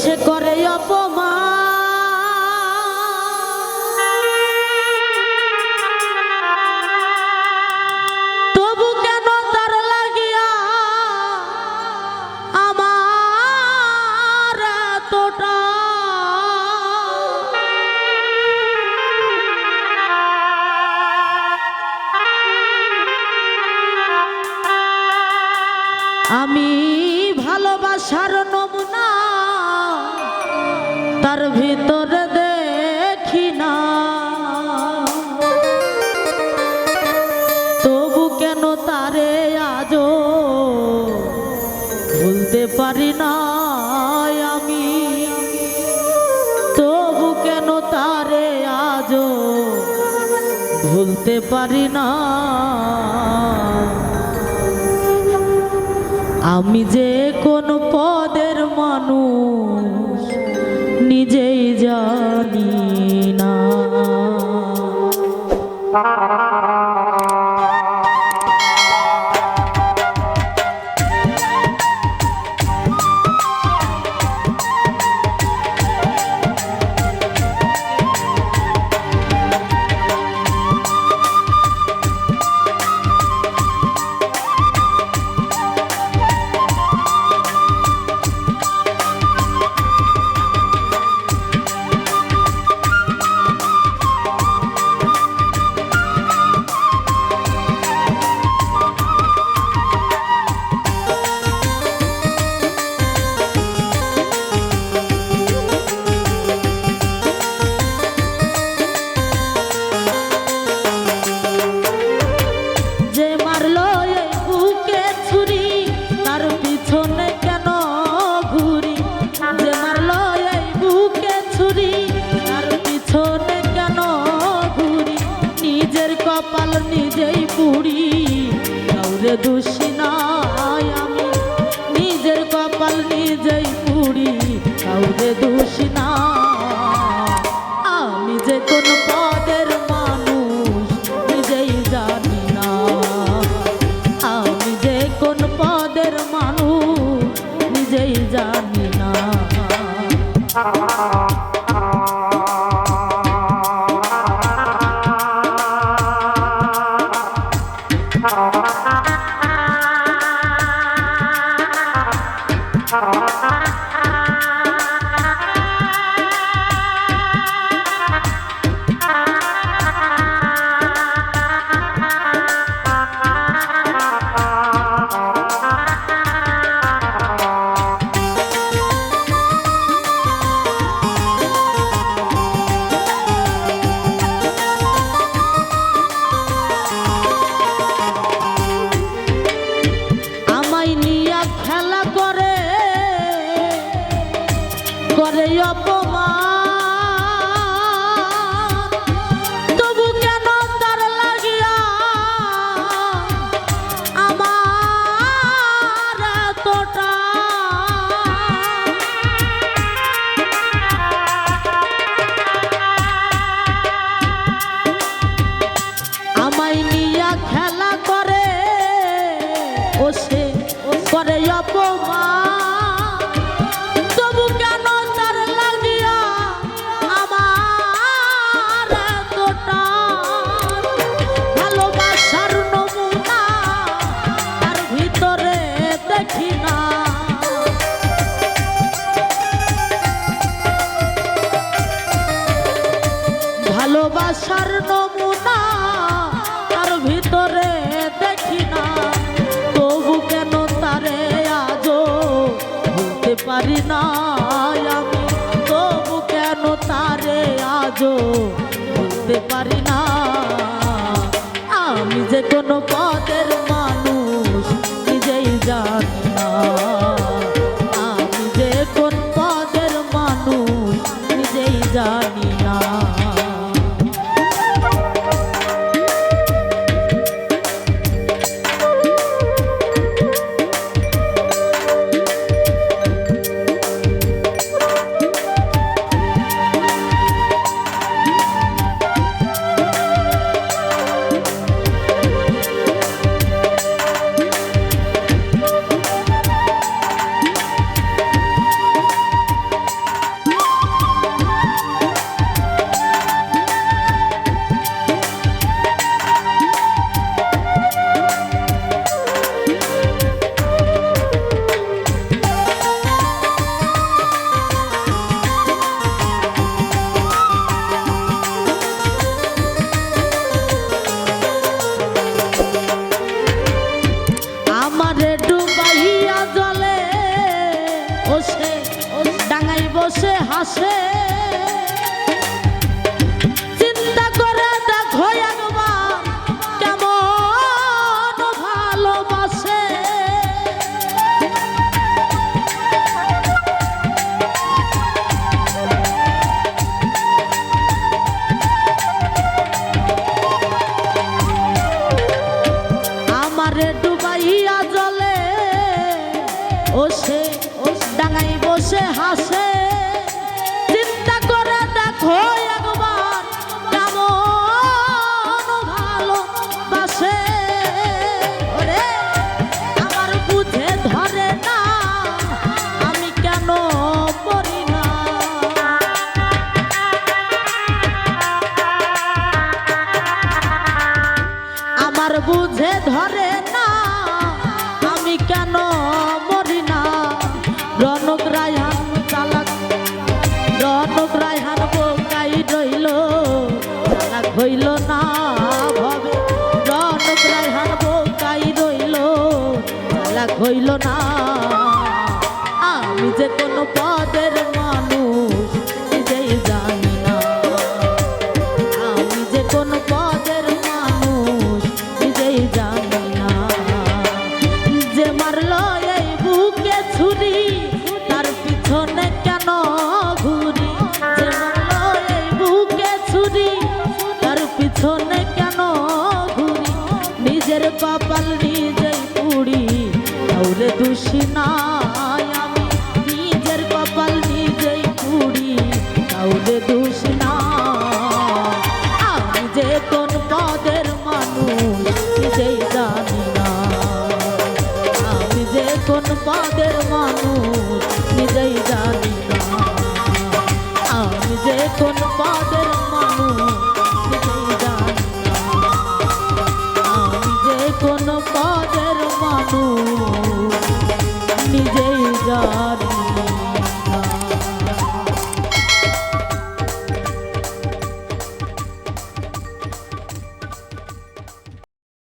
সে করে তবু কেন তার লাগিয়া আমি ভালোবাসার নমুনা তার ভিতরে দেখি না। তবু কেন তারে আজও ভুলতে পারি না আমি? তবু কেন তারে আজও ভুলতে পারি না? আমি যে কোন পদের মানুষ নিজেই পুরি, কাউরে দোষী না। আমি যে কোন পদের মানুষ, নিজেই জানি না। আমি যে কোন পদের মানুষ, নিজেই জানি না। Uh-huh. করে অপমান। খেলা করে ও সে করে অপমান। ভালোবাসার নমুনা তার ভিতরে দেখি না। তবু কেন তারে আজও ভুলতে না তবু কেন তারে আজও ভুলতে পারি না? আমি যে কোনো পদের মানুষ, নিজেই জানি বসে হাসে। চিন্তা করে দেখো একবার কেমন ভালোবাসে। আমারে ডুবাইয়া জলে ও সে ডাঙাই বসে হাসে। বুঝে ধরে না আমি কেন চালাক হইল না। আমি যে কোনো পদের মানুষ, নিজেই জানি না। আমি যে কোন পদের মানুষ, নিজেই জানি না। যে মারলো এই বুকে ছুরি, তার পিছনে কেন ঘুরি? যে মারলো এই বুকে ছুরি, তার পিছনে কেন ঘুরি? নিজের কপাল নিজেই পুড়ি। কাউরে দোষী